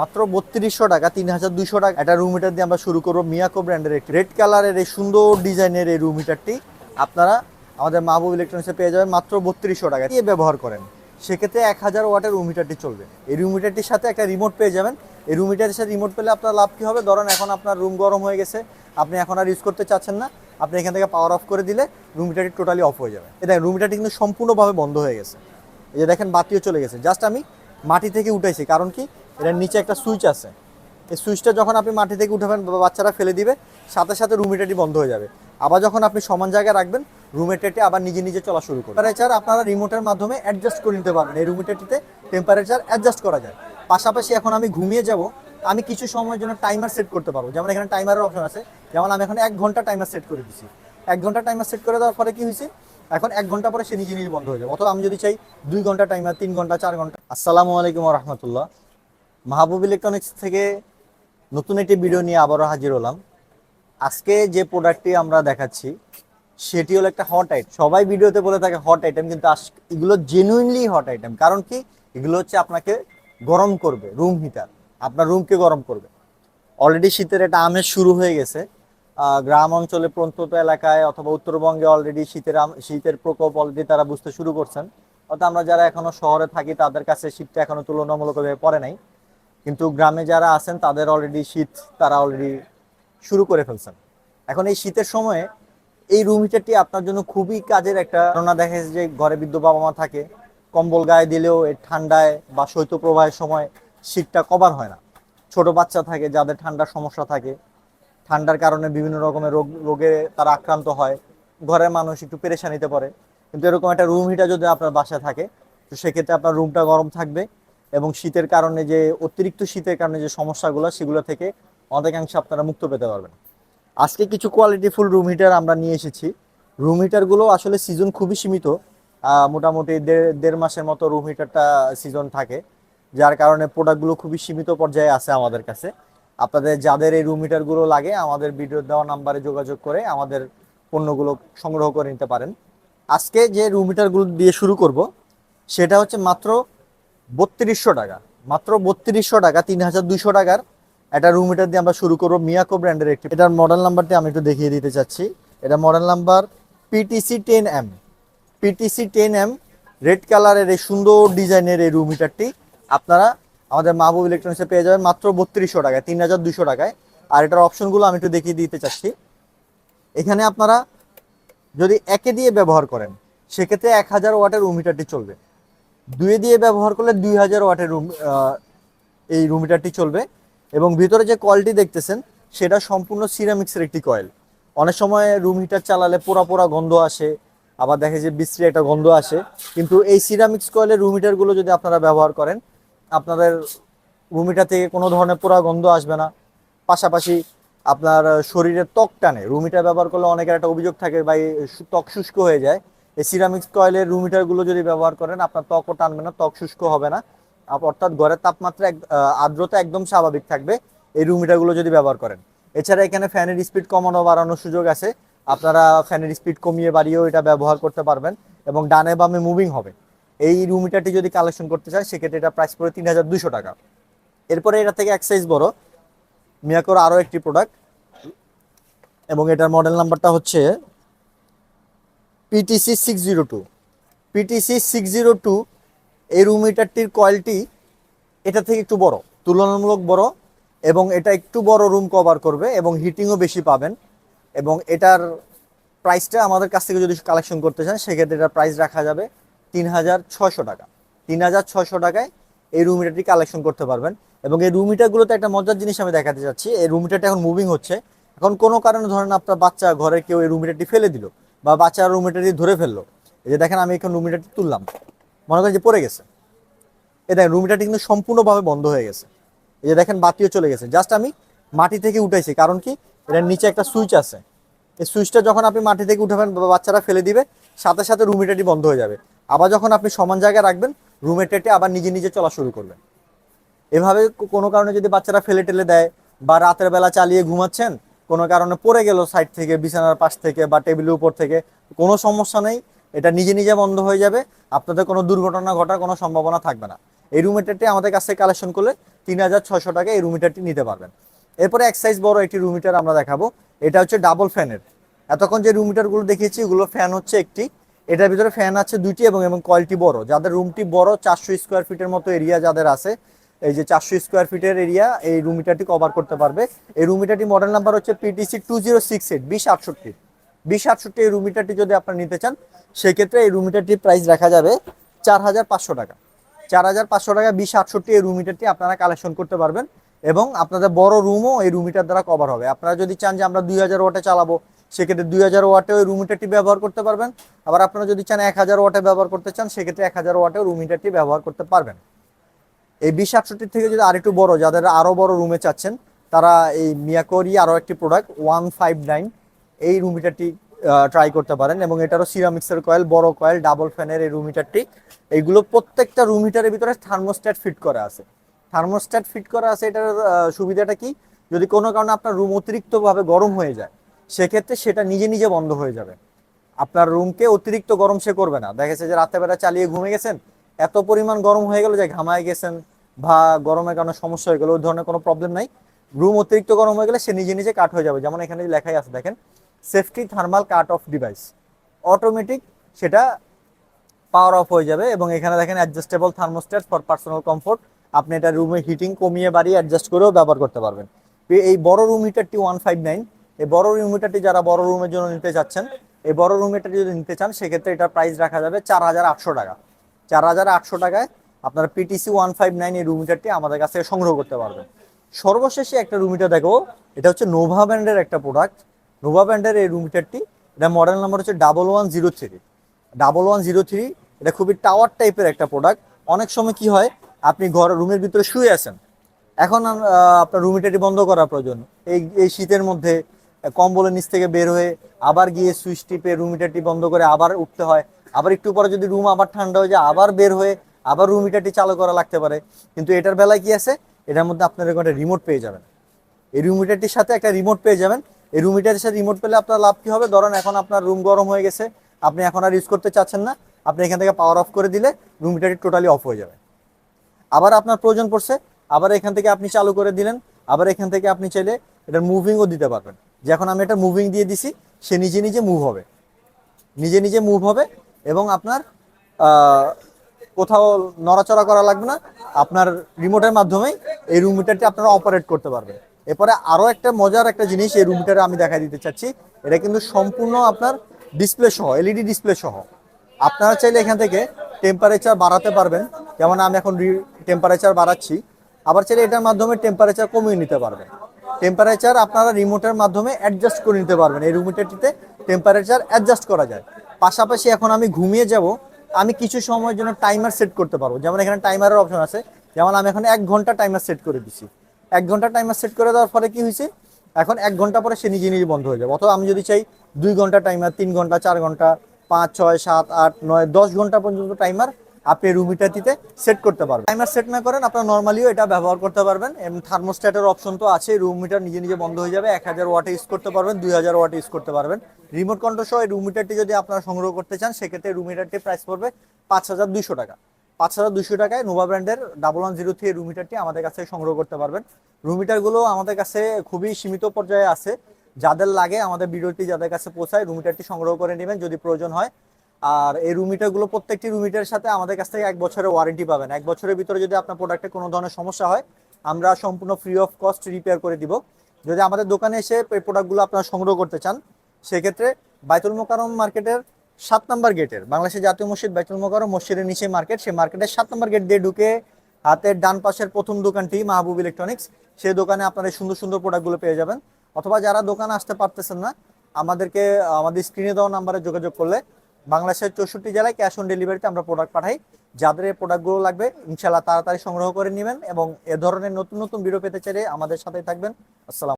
মাত্র বত্রিশশো টাকা, তিন হাজার দুইশো টাকা। একটা রুম হিটার দিয়ে আমরা শুরু করব মিয়াকো ব্র্যান্ডের একটি। রেড কালারের এই সুন্দর ডিজাইনের এই রুম হিটারটি আপনারা আমাদের মাহবুব ইলেকট্রনিক্সে পেয়ে যাবেন মাত্র বত্রিশশো টাকা। দিয়ে ব্যবহার করেন। সেক্ষেত্রে এক হাজার ওয়াটের রুম হিটারটি চলবে। এই রুম হিটারটির সাথে একটা রিমোট পেয়ে যাবেন। এই রুম হিটারের সাথে রিমোট পেলে আপনার লাভ কী হবে? ধরেন এখন আপনার রুম গরম হয়ে গেছে। আপনি এখন আর ইউজ করতে চাচ্ছেন না। আপনি এখান থেকে পাওয়ার অফ করে দিলে রুম হিটারটি টোটালি অফ হয়ে যাবে। এটা রুম হিটারটি কিন্তু সম্পূর্ণভাবে বন্ধ হয়ে গেছে। এই যে দেখেন, বাতিও চলে গেছে। জাস্ট আমি মাটি থেকে উঠাইছি। কারণ কি? এটার নিচে একটা সুইচ আছে। এই সুইচটা যখন আপনি মাটি থেকে উঠাবেন বাচ্চারা ফেলে দিবে, সাথে সাথে রুম হিটারটি বন্ধ হয়ে যাবে। আবার যখন আপনি সমান জায়গায় রাখবেন রুম হিটারটি আবার নিজে নিজে চলা শুরু করবে। টেম্পারেচার আপনারা রিমোটের মাধ্যমে অ্যাডজাস্ট করে নিতে পারবেন। এই রুম হিটারটিতে টেম্পারেচার অ্যাডজাস্ট করা যায়। পাশাপাশি এখন আমি ঘুমিয়ে যাব, আমি কিছু সময়ের জন্য টাইমার সেট করতে পারব। যেমন এখানে টাইমারের অপশন আছে। যেমন আমি এখন এক ঘণ্টা টাইমার সেট করে দিচ্ছি এক ঘণ্টা টাইমার সেট করে দেওয়ার পরে কি হয়েছে? এখন এক ঘণ্টা পরে সে নিজে নিজে বন্ধ হয়ে যাবে। অথবা আমি যদি চাই দুই ঘণ্টা টাইমার তিন ঘণ্টা, চার ঘণ্টা। আসসালামু আলাইকুম রহমতুল্লাহ। মাহবুব ইলেকট্রনিক্স থেকে নতুন একটি ভিডিও নিয়ে আবারও হাজির হলাম। আজকে যে প্রোডাক্টটি আমরা দেখাচ্ছি, সেটি হলো একটা হট আইটেম সবাই ভিডিওতে বলে থাকে হট আইটেম কিন্তু এগুলো জেনুইনলি হট আইটেম কারণ কি? এগুলো হচ্ছে আপনাকে গরম করবে রুম হিটার আপনার রুমকে গরম করবে। অলরেডি শীতের একটা আমেজ শুরু হয়ে গেছে। গ্রাম অঞ্চলে প্রত্যন্ত এলাকায় অথবা উত্তরবঙ্গে অলরেডি শীতের শীতের প্রকোপ অলরেডি তারা বুঝতে শুরু করছেন। অর্থাৎ আমরা যারা এখনও শহরে থাকি, তাদের কাছে শীতটা এখনও তুলনামূলকভাবে পড়ে নাই। কিন্তু গ্রামে যারা আছেন, তাদের অলরেডি শীত, তারা অলরেডি শুরু করে ফেলছেন। এখন এই শীতের সময়ে এই রুম হিটারটি আপনার জন্য খুবই কাজের একটা ধারণা। দেখা যে ঘরে বৃদ্ধ বাবা মা থাকে, কম্বল গায়ে দিলেও এই ঠান্ডায় বা শৈত্যপ্রবাহের সময় শীতটা কভার হয় না। ছোট বাচ্চা থাকে, যাদের ঠান্ডার সমস্যা থাকে, ঠান্ডার কারণে বিভিন্ন রকমের রোগ, রোগে তারা আক্রান্ত হয়, ঘরের মানুষ একটু পেরেশানিতে পড়ে। কিন্তু এরকম একটা রুম হিটার যদি আপনার বাসায় থাকে, তো সেক্ষেত্রে আপনার রুমটা গরম থাকবে। এবং শীতের কারণে যে, অতিরিক্ত শীতের কারণে যে সমস্যাগুলো, সেগুলো থেকে অনেকাংশে আপনারা মুক্ত পেতে পারবেন। আজকে কিছু কোয়ালিটিফুল রুম হিটার আমরা নিয়ে এসেছি। রুম হিটারগুলো আসলে সিজন খুবই সীমিত। মোটামুটি দেড় দেড় মাসের মতো রুম হিটারটা সিজন থাকে। যার কারণে প্রোডাক্টগুলো খুবই সীমিত পর্যায়ে আছে আমাদের কাছে। আপনাদের যাদের এই রুম হিটারগুলো লাগে, আমাদের ভিডিও দেওয়া নাম্বারে যোগাযোগ করে আমাদের পণ্যগুলো সংগ্রহ করে নিতে পারেন। আজকে যে রুম হিটারগুলো দিয়ে শুরু করব, সেটা হচ্ছে মাত্র বত্রিশশো টাকা। মাত্র বত্রিশশো টাকা, তিন হাজার দুইশো টাকার। একটা রুম হিটার দিয়ে আমরা শুরু করব মিয়াকো ব্র্যান্ডের একটি। এটার মডেল নাম্বারটি আমি একটু দেখিয়ে দিতে চাচ্ছি। এটা model number PTC ten M PTC ten M red কালারের এই সুন্দর ডিজাইনের এই রুম হিটারটি আপনারা আমাদের মাহবুব ইলেকট্রনিক্সে পেয়ে যাবেন মাত্র বত্রিশশো টাকায়, তিন হাজার দুশো টাকায়। আর এটার অপশনগুলো আমি একটু দেখিয়ে দিতে চাচ্ছি। এখানে আপনারা যদি একে দিয়ে ব্যবহার করেন, সেক্ষেত্রে এক হাজার ওয়াটের রুম হিটারটি চলবে। দুয়ে দিয়ে ব্যবহার করলে দুই হাজার ওয়াটের রুম এই রুম হিটারটি চলবে। এবং ভিতরে যে কয়েলটি দেখতেছেন, সেটা সম্পূর্ণ সিরামিক্সের একটি কয়েল অনেক সময় রুম হিটার চালালে পোড়া পোড়া গন্ধ আসে, আবার দেখে যে বিশ্রী একটা গন্ধ আসে। কিন্তু এই সিরামিক্স কয়েলের রুম হিটারগুলো যদি আপনারা ব্যবহার করেন, আপনাদের রুম হিটার থেকে কোনো ধরনের পোড়া গন্ধ আসবে না। পাশাপাশি আপনার শরীরের ত্বক টানে। রুম হিটার ব্যবহার করলে অনেকের একটা অভিযোগ থাকে বা ত্বক শুষ্ক হয়ে যায়। এই সিরামিক্স কয়েলের রুম হিটারগুলো যদি ব্যবহার করেন, আপনার ত্বকও টানবে না, ত্বক শুষ্ক হবে না। অর্থাৎ ঘরের তাপমাত্রা আর্দ্রতা একদম স্বাভাবিক থাকবে এই রুম হিটারগুলো যদি ব্যবহার করেন। এছাড়া এখানে ফ্যানের স্পিড কমানো, বাড়ানোর সুযোগ আছে। আপনারা ফ্যানের স্পিড কমিয়ে বাড়িয়েও এটা ব্যবহার করতে পারবেন এবং ডানে বামে মুভিং হবে। এই রুম হিটারটি যদি কালেকশন করতে চান, সেক্ষেত্রে এটা প্রাইস পড়ে তিন হাজার দুশো টাকা। এরপরে এটা থেকে এক সাইজ বড় মিয়াকোর আরও একটি প্রোডাক্ট এবং এটার মডেল নাম্বারটা হচ্ছে PTC six zero two PTC six zero two এই রুম হিটারটির কোয়ালিটি এটা থেকে একটু বড়, তুলনামূলক বড় এবং এটা একটু বড় রুম কভার করবে এবং হিটিংও বেশি পাবেন এবং এটার প্রাইসটা আমাদের কাছ থেকে যদি কালেকশন করতে চান, সেক্ষেত্রে এটার প্রাইস রাখা যাবে তিন হাজার ছয়শো টাকা। তিন হাজার ছশো টাকায় এই রুম হিটারটি কালেকশন করতে পারবেন এবং এই রুম হিটারগুলোতে একটা মজার জিনিস আমি দেখাতে চাচ্ছি, এই রুম হিটারটা এখন মুভিং হচ্ছে। এখন কোনো কারণে ধরেন আপনার বাচ্চা ঘরে কেউ এই রুম হিটারটি ফেলে দিল বা বাচ্চা রুম হিটারটি ধরে ফেলল। এই যে দেখেন আমি এখন রুম হিটারটি তুললাম। মনে করেন যে পড়ে গেছে। এই দেখেন রুম হিটারটি কিন্তু সম্পূর্ণভাবে বন্ধ হয়ে গেছে। এই যে দেখেন বাতিও চলে গেছে। জাস্ট আমি মাটি থেকে উঠাইছি। কারণ কি? এটার নিচে একটা সুইচ আছে। এই সুইচটা যখন আপনি মাটি থেকে উঠাবেন বাচ্চারা ফেলে দিবে, সাথে সাথে রুম হিটারটি বন্ধ হয়ে যাবে। আবার যখন আপনি সমান জায়গায় রাখবেন রুম হিটারটি আবার নিজে নিজে চলা শুরু করবে এভাবে কোনো কারণে যদি বাচ্চারা ফেলে টেলে দেয়, বা রাতের বেলা চালিয়ে ঘুমাচ্ছেন কোনো কারণে পড়ে গেল সাইড থেকে, বিছানার পাশ থেকে বা টেবিলের উপর থেকে, কোনো সমস্যা নেই, এটা নিজে নিজে বন্ধ হয়ে যাবে, আপনাদের কোনো দুর্ঘটনা ঘটার কোনো সম্ভাবনা থাকবে না। এই রুম হিটারটি আমাদের কাছ কালেকশন করলে তিন হাজার ছশো টাকা এই রুম হিটারটি নিতে পারবেন। এরপরে এক সাইজ বড় একটি রুম হিটার আমরা দেখাবো, এটা হচ্ছে ডাবল ফ্যানের এতক্ষণ যে রুম হিটারগুলো দেখিয়েছি ওগুলো ফ্যান হচ্ছে একটি। এটার ভিতরে ফ্যান আছে দুইটি এবং এবং কোয়ালিটি বড়। যাদের রুমটি বড়, চারশো স্কোয়ার ফিটের মতো এরিয়া যাদের আছে এই যে চারশো স্কোয়ার ফিটের এরিয়া এই রুম হিটারটি কভার করতে পারবে। এই রুম হিটারটি মডেল নাম্বার হচ্ছে PTC two zero six eight বিশ আটষট্টি বিশ আটষট্টি এই রুম হিটারটি যদি আপনারা নিতে চান, সেক্ষেত্রে এই রুম হিটারটির প্রাইস রাখা যাবে চার হাজার পাঁচশো টাকা। চার হাজার পাঁচশো টাকা বিশ আটষট্টি এই রুম হিটারটি আপনারা কালেকশন করতে পারবেন এবং আপনাদের বড় রুমও এই রুম হিটার দ্বারা কভার হবে। আপনারা যদি চান যে আমরা দুই হাজার ওয়াটে চালাবো, সেক্ষেত্রে দুই হাজার ওয়াটে ওই রুম হিটারটি ব্যবহার করতে পারবেন। আবার আপনারা যদি চান এক হাজার ওয়াটে ব্যবহার করতে চান, সেক্ষেত্রে এক হাজার ওয়াটে রুম হিটারটি ব্যবহার করতে পারবেন। এই বিশ আটষট্টি থেকে যদি আরেকটু বড়, যাদের আরও বড় রুমে চাচ্ছেন, তারা এই মিয়াকোরি আরও একটি প্রোডাক্ট ওয়ান ফাইভ নাইন এই রুম হিটারটি ট্রাই করতে পারেন এবং এটারও সিরামিক্সের কয়েল বড় কয়েল ডাবল ফ্যানের এই রুম হিটারটি এইগুলো প্রত্যেকটা রুম হিটারের ভিতরে থার্মোস্ট্যাট ফিট করা আছে। থার্মোস্ট্যাট ফিট করা আছে, এটার সুবিধাটা কি? যদি কোনো কারণে আপনার রুম অতিরিক্তভাবে গরম হয়ে যায়, সেক্ষেত্রে সেটা নিজে নিজে বন্ধ হয়ে যাবে। আপনার রুমকে অতিরিক্ত গরম সে করবে না। দেখেছে যে রাতে বেলা চালিয়ে ঘুমে গেছেন এত পরিমাণ গরম হয়ে গেল যে ঘামায় গেছেন বা গরমের কারণে সমস্যা হয়ে গেল, ওই ধরনের কোনো প্রবলেম নাই। রুম অতিরিক্ত গরম হয়ে গেলে সে নিজে নিজে কাট হয়ে যাবে। যেমন এখানে লেখাই আছে, দেখেন safety thermal cut off device automatic সেটা পাওয়ার অফ হয়ে যাবে এবং এখানে দেখেন adjustable thermostat for personal comfort আপনি এটা রুমে হিটিং কমিয়ে বাড়িয়ে অ্যাডজাস্ট করেও ব্যবহার করতে পারবেন। এই- বড় রুম হিটারটি ওয়ান ফাইভ নাইন এই বড় রুম হিটারটি যারা বড় রুমের জন্য নিতে চাচ্ছেন, এই বড় রুম হিটারটি যদি নিতে চান, সেক্ষেত্রে এটার প্রাইস রাখা যাবে চার হাজার আটশো টাকা। চার হাজার আটশো টাকায় আপনারা পিটিসি ওয়ান ফাইভ নাইন এই রুম হিটারটি আমাদের কাছ থেকে সংগ্রহ করতে পারবেন। সর্বশেষে একটা রুম হিটার দেখো, এটা হচ্ছে নোভা ব্র্যান্ডের একটা প্রোডাক্ট নোভা ব্র্যান্ডের এই রুম হিটারটি এটা মডেল নাম্বার হচ্ছে double one zero three double one zero three এটা খুবই টাওয়ার টাইপের একটা প্রোডাক্ট অনেক সময় কি হয়, আপনি ঘর রুমের ভিতরে শুয়ে আছেন। এখন আপনার রুম হিটারটি বন্ধ করা প্রয়োজন। এই এই শীতের মধ্যে কম্বলের নিচ থেকে বের হয়ে আবার গিয়ে সুইচ টিপে রুম হিটারটি বন্ধ করে আবার উঠতে হয়। আবার একটু পরে যদি রুম আবার ঠান্ডা হয়ে যায়, আবার বের হয়ে আবার রুম হিটারটি চালু করা লাগতে পারে। কিন্তু এটার বেলায় কি আছে? এটার মধ্যে আপনার একটা রিমোট পেয়ে যাবেন। এই রুম হিটারটির সাথে একটা রিমোট পেয়ে যাবেন। এই রুম হিটারের সাথে রিমোট পেলে আপনার লাভ কি হবে? ধরেন এখন আপনার রুম গরম হয়ে গেছে, আপনি এখন আর ইউজ করতে চাচ্ছেন না। আপনি এখান থেকে পাওয়ার অফ করে দিলে রুম হিটারটি টোটালি অফ হয়ে যাবে। আবার আপনার প্রয়োজন পড়ছে, আবার এখান থেকে আপনি চালু করে দিলেন, আবার এখান থেকে আপনি চাইলে এটার মুভিংও দিতে পারবেন। যে এখন আমি এটা মুভিং দিয়ে দিছি, সে নিজে নিজে মুভ হবে। নিজে নিজে মুভ হবে এবং আপনার কোথাও নড়াচড়া করা লাগবে না। আপনার রিমোটের মাধ্যমেই এই রুম মিটারটি আপনারা অপারেট করতে পারবেন। এরপরে আরও একটা মজার একটা জিনিস এই রুম মিটারে আমি দেখা দিতে চাচ্ছি। এটা কিন্তু সম্পূর্ণ আপনার ডিসপ্লে সহ এলইডি ডিসপ্লে সহ। আপনারা চাইলে এখান থেকে টেম্পারেচার বাড়াতে পারবেন। যেমন আমি এখন টেম্পারেচার বাড়াচ্ছি। আবার চাইলে এটার মাধ্যমে টেম্পারেচার কমিয়ে নিতে পারবেন। টেম্পারেচার আপনারা রিমোটের মাধ্যমে অ্যাডজাস্ট করে নিতে পারবেন। এই রুম রুমিটারটিতে টেম্পারেচার অ্যাডজাস্ট করা যায়। পাশাপাশি এখন আমি ঘুমিয়ে যাব, আমি কিছু সময়ের জন্য টাইমার সেট করতে পারব। যেমন এখানে টাইমারের অপশন আছে। যেমন আমি এখন এক ঘণ্টা টাইমার সেট করে দিছি। এক ঘণ্টা টাইমার সেট করে দেওয়ার ফলে কি হয়েছে? এখন এক ঘণ্টা পরে সে নিজে নিজে বন্ধ হয়ে যাবে। অথবা আমি যদি চাই দুই ঘণ্টা টাইমার তিন ঘণ্টা, চার ঘণ্টা, পাঁচ, ছয়, সাত, আট, নয়, দশ ঘণ্টা পর্যন্ত টাইমার আপনি রুমিটাটিতে সেট করতে পারবেন। টাইমার সেট না করেন, আপনার নর্মালিও এটা ব্যবহার করতে পারবেন। এবং থার্মোস্ট্যাটের অপশন তো আছে রুম মিটার নিজে নিজে বন্ধ হয়ে যাবে, এক হাজার ওয়াটে ইউজ করতে পারবেন, দুই হাজার ওয়াটে ইউজ করতে পারবেন। রিমোট কন্ট্রোল সহ এই রুম যদি আপনারা সংগ্রহ করতে চান, সেক্ষেত্রে রুম মিটারটির প্রাইস পড়বে পাঁচ হাজার দুইশো টাকা। পাঁচ হাজার দুশো টাকায় নোভা ব্র্যান্ডের double one zero three room মিটারটি আমাদের কাছে সংগ্রহ করতে পারবেন। রুম মিটারগুলো আমাদের কাছে খুবই সীমিত পর্যায়ে আছে। যাদের লাগে আমাদের ভিডিওটি যাদের কাছে পৌঁছায় রুম মিটারটি সংগ্রহ করে নেবেন। যদি প্রয়োজন হয় আর এই রুম মিটারগুলো প্রত্যেকটি রুম মিটারের সাথে আমাদের কাছ থেকে এক বছরের ওয়ারেন্টি পাবেন। এক বছরের ভিতরে যদি আপনার প্রোডাক্টে কোনো ধরনের সমস্যা হয়, আমরা সম্পূর্ণ ফ্রি অফ কস্ট রিপেয়ার করে দিব। যদি আমাদের দোকানে এসে এই প্রোডাক্টগুলো আপনারা সংগ্রহ করতে চান, সেক্ষেত্রে বাইতুল মোকারম মার্কেটের সাত নম্বর গেটের বাংলাদেশের জাতীয় মসজিদ বাইতুল মোকারম মসজিদের নিচে মার্কেট সেই মার্কেটের সাত নম্বর গেট দিয়ে ঢুকে হাতের ডান পাশের প্রথম দোকানটি মাহবুব ইলেকট্রনিক্স সেই দোকানে আপনারা সুন্দর সুন্দর প্রোডাক্টগুলো পেয়ে যাবেন। অথবা যারা দোকানে আসতে পারতেছেন না, আমাদেরকে, আমাদের স্ক্রিনে দেওয়া নাম্বারে যোগাযোগ করলে বাংলাদেশের চৌষট্টি জেলায় ক্যাশ অন ডেলিভারিতে আমরা প্রোডাক্ট পাঠাই। যাদের এই প্রোডাক্টগুলো লাগবে ইনশাল্লাহ তাড়াতাড়ি সংগ্রহ করে নেবেন এবং এ ধরনের নতুন নতুন ভিডিও পেতে চাইলে আমাদের সাথেই থাকবেন। আসসালাম